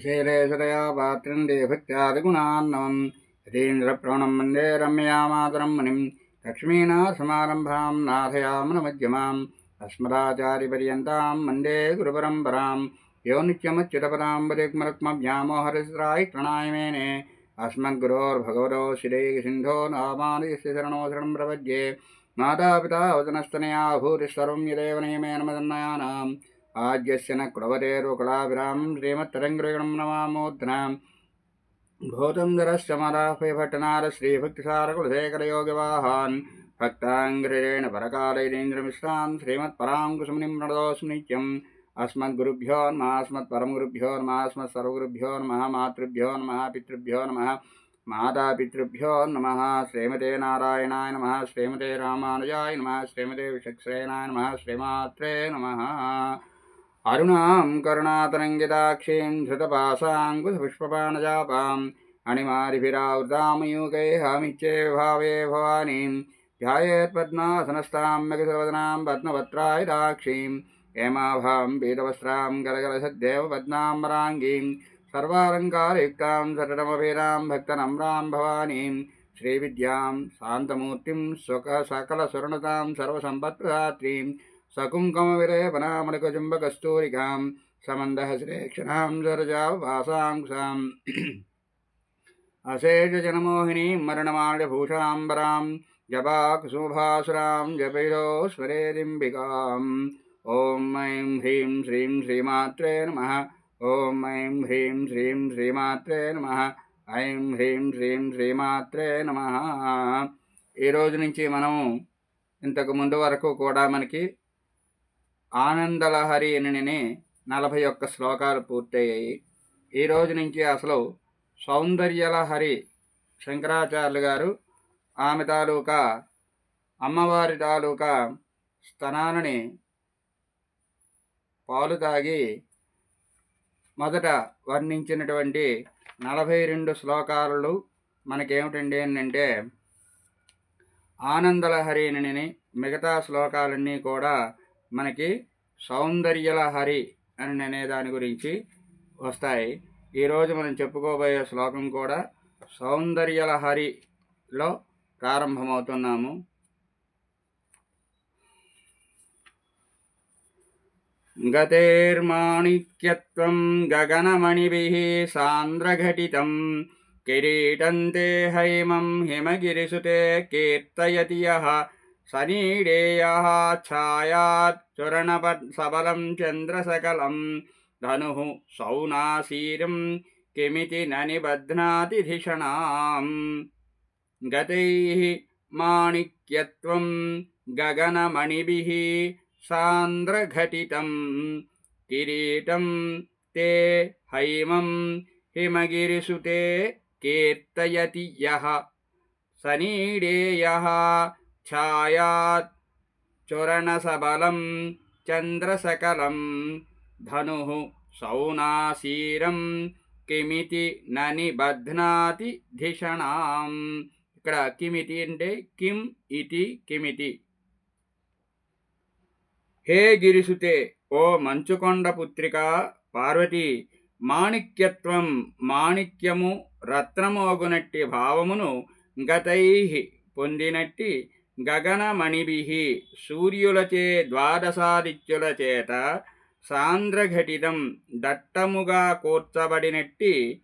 శైలేశతయా పాత్రం దేభక్త్యాదిగుణాన్నవం యతీంద్రప్రవణం వందే రమ్యా మాతరం మునిం లక్ష్మీనాథసమారంభాం నాథయామనమధ్యమాం అస్మదాచార్యపర్యంతాం వందే గురుపరంపరాం యో నిత్యమచ్యుతపదాం వదిక్మరుక్మవ్యామోహరిస్రాయి ప్రణాయమేనే అస్మద్గురోర్భగవతో శ్రీసింధో నామానుయస్య శరణో శరణం ప్రపద్యే మాతాపితా వచనస్తనయా భూరిస్సర్వం యదేవ నియమేన మదన్నయానాం ఆద్యస్య న కులవతేరుకులాభిరాం శ్రీమత్తరంగ్రగణం నమామోద్నాం శ్రీభక్తిసారకులశేఖరయోగివాహాన్ భక్తాంగ్రేణ పరకాలైరేంద్రమిశ్రాన్ శ్రీమత్పరాంకుశమునిం ప్రణదోసు నిత్యం అస్మద్గురుభ్యో నమ అస్మత్పరమగురుభ్యో నమ అస్మత్సర్వగురుభ్యో నమ మాతృభ్యో నమ పితృభ్యో నమ మాతాపితృభ్యో నమ శ్రీమతే నారాయణాయ నమ శ్రీమతే రామానుజాయ నమ శ్రీమతే విషక్సేనాయ నమ శ్రీమాత్రే నమ అరుణాం కరుణాతరంగితాక్షీం ధృతపాశాంకుశపుష్పపాణజాపాం అణిమారిభిరావృతామయూకైహామిచ్చే భావే భవానీం ధ్యాయేత్పద్మాసనస్తాం మృగసర్వదనాం పద్మపత్రాయుదాక్షీం హేమాభాం పీతవస్త్రాం గరగలసద్దేవపద్మాంబరాంగీం సర్వాలంకారయుక్తాం సటమభీరాం భక్తనమ్రాం భవానీం శ్రీవిద్యాం శాంతమూర్తిం సుఖ సకలసురణతాం సర్వసంపత్ప్రదాత్రీం सर्वसम्पत्प्रदात्रीं सकुङ्कमविलेपनामलिकचुम्बकस्तूरिकां समन्दहश्रेक्षणां सरजावासाङ्साम् अशेषजनमोहिनीं मरणमाल्यभूषाम्बरां जपाकुसुभासुरां जपैरोस्वरेदिम्बिकाम् ॐ ऐं ह्रीं श्रीं श्रीमात्रे नमः ॐ ऐं ह्रीं श्रीं శ్రీమాత్రే నమ ఐం హ్రీం శ్రీం శ్రీమాత్రే నమ ఈ రోజు నుంచి మనం ఇంతకు ముందు వరకు కూడా మనకి ఆనందలహరి అని నలభై ఒక్క శ్లోకాలు పూర్తయ్యాయి. ఈ రోజు నుంచి అసలు సౌందర్యలహరి శంకరాచార్యులు గారు ఆమె తాలూకా అమ్మవారి తాలూకా స్తనాలని పాలు తాగి మొదట వర్ణించినటువంటి నలభై రెండు శ్లోకాలు మనకేమిటండి అంటే ఆనందలహరిని మిగతా శ్లోకాలన్నీ కూడా మనకి సౌందర్యలహరి అని అనే దాని గురించి వస్తాయి. ఈరోజు మనం చెప్పుకోబోయే శ్లోకం కూడా సౌందర్యలహరిలో ప్రారంభమవుతున్నాము. గతేర్మాణిక్యత్వం గగనమణిభి సాంద్రఘటితం కిరీటం హైమం హిమగిరిసుతే కీర్తయతి सनीडेयः छायात् चुरणपत् सबलं चन्द्रसकलं। धनुः सौनासीरं किमिति न निबध्नाति धिषणाम् गतैः माणिक्यत्वं गगनमणिभिः सान्द्रघटितं। किरीटं ते हैमं हिमगिरिसुते कीर्तयति यः। सनीडेयः छायात् चुरणसबलं चन्द्रसकलं धनुः సౌనాశీరం కిమితి న నిబధ్నాతి ధిషణాం ఇక్కడ కిమితి అంటే కిం ఇతి కిమితి హే గిరిసుతే ఓ మంచుకొండ పుత్రిక పార్వతి మాణిక్యత్వం మాణిక్యము రత్నమోగునట్టి భావమును గతై పొందినట్టి గగనమణిభి సూర్యులచే ద్వాదశాదిత్యుల చేత సాంద్రఘటితం దట్టముగా కూర్చబడినట్టి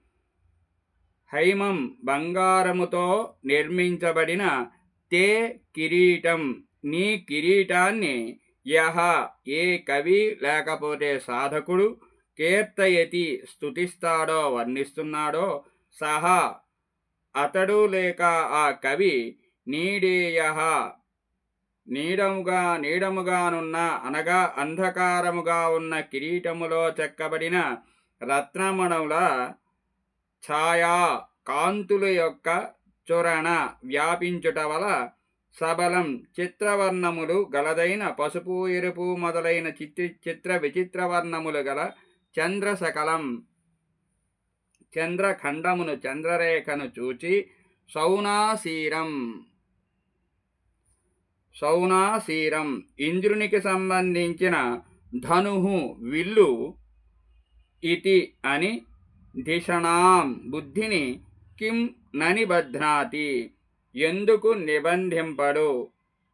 హైమం బంగారముతో నిర్మించబడిన తే కిరీటం. నీ కిరీటాన్ని యహ ఏ కవి లేకపోతే సాధకుడు కీర్తయతి స్తుతిస్తాడో వర్ణిస్తున్నాడో సహా అతడు లేక ఆ కవి నీడేయ నీడముగా నీడముగానున్న అనగా అంధకారముగా ఉన్న కిరీటములో చెక్కబడిన రత్నమణుల ఛాయా కాంతుల యొక్క చురణ వ్యాపించుట వల సబలం చిత్రవర్ణములు గలదైన పసుపు ఎరుపు మొదలైన చిత్ర చిత్ర విచిత్రవర్ణములు గల చంద్రసకలం చంద్రఖండమును చంద్రరేఖను చూచి సౌనాశీరం. సౌనాశీరం. ఇంద్రునికి సంబంధించిన ధనుహు విల్లు ఇతి అని దిశనాం బుద్ధిని కిం ననిబధ్నాతి. ఎందుకు నిబంధింపడు?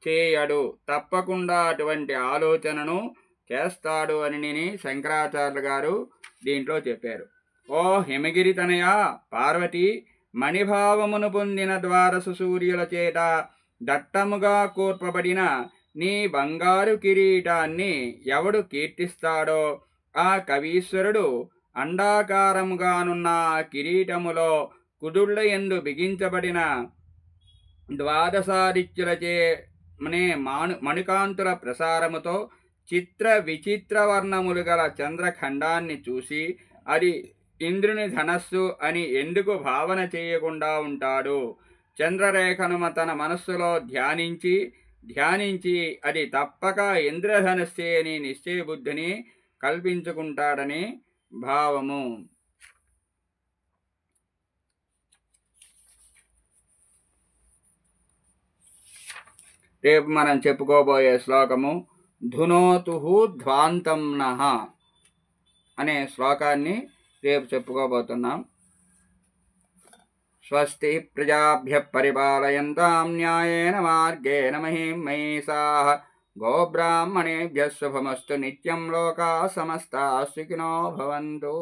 చేయడు. తప్పకుండా అటువంటి ఆలోచనను చేస్తాడు అని శంకరాచార్యులు గారు దీంట్లో చెప్పారు. ఓ హిమగిరి తనయ పార్వతి మణిభావమును పొందిన ద్వారసు సూర్యుల చేత దట్టముగా కూర్పబడిన నీ బంగారు కిరీటాన్ని ఎవడు కీర్తిస్తాడో ఆ కవీశ్వరుడు అండాకారముగానున్న ఆ కిరీటములో కుదుళ్ళ ఎందు బిగించబడిన ద్వాదశాదిత్యులచే అనే మాను మణికాంతుల ప్రసారముతో చిత్ర విచిత్ర వర్ణములు గల చంద్రఖండాన్ని చూసి అది ఇంద్రుని ధనస్సు అని ఎందుకు భావన చేయకుండా ఉంటాడు? చంద్రరేఖను తన మనస్సులో ధ్యానించి ధ్యానించి అది తప్పక ఇంద్రధనస్సే అని నిశ్చయబుద్ధిని కల్పించుకుంటాడని భావము. రేపు మనం చెప్పుకోబోయే శ్లోకము ధునోతు ధ్వాంతం నః అనే శ్లోకాన్ని రేపు చెప్పుకోబోతున్నాం. స్వస్తి ప్రజాభ్య పరిపాలయంతాం న్యాయేన మార్గేణ మహిం మహిషాः గోబ్రాహ్మణేభ్య శుభమస్తు నిత్యం లోకా సమస్తా సుఖినో భవంతు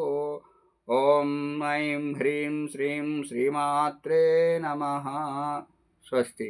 ఓం ఐం హ్రీం శ్రీం శ్రీమాత్రే నమః స్వస్తి